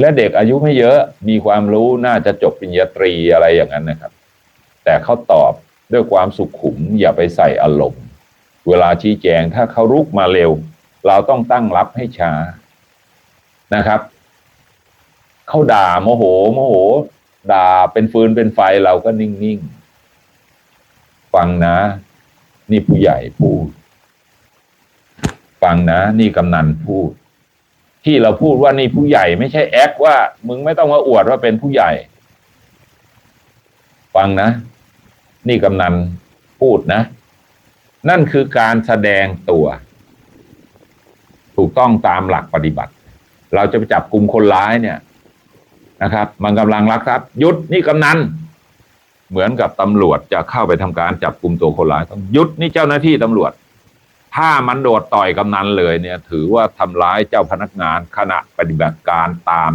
และเด็กอายุไม่เยอะมีความรู้น่าจะจบปริญญาตรีอะไรอย่างนั้นนะครับ แต่เขาตอบด้วยความสุขขุมอย่าไปใส่อารมณ์ เวลาชี้แจงถ้าเขารุกมาเร็ว เราต้องตั้งรับให้ช้านะครับเขาด่าโมโหโมโห ด่าเป็นฟืนเป็นไฟเราก็นิ่งๆฟังนะ นี่ผู้ใหญ่พูด ฟังนะ นี่กำนันพูด ที่เราพูดว่านี่ผู้ใหญ่ไม่ใช่แอคว่า มึงไม่ต้องมาอวดว่าเป็นผู้ใหญ่ ฟังนะ นี่กำนันพูดนะ นั่นคือการแสดงตัว ถูกต้องตามหลักปฏิบัติ เราจะไปจับกลุ่มคนร้ายเนี่ยนะครับ มันกำลังลักทรัพย์ยุดนี่กำนันเหมือนกับตำรวจจะเข้าไปทำการจับกลุ่มตัวคนร้ายต้องยุดนี่เจ้าหน้าที่ตำรวจ ถ้ามันโดดต่อยกำนันเลยเนี่ย ถือว่าทำร้ายเจ้าพนักงานขณะปฏิบัติการตาม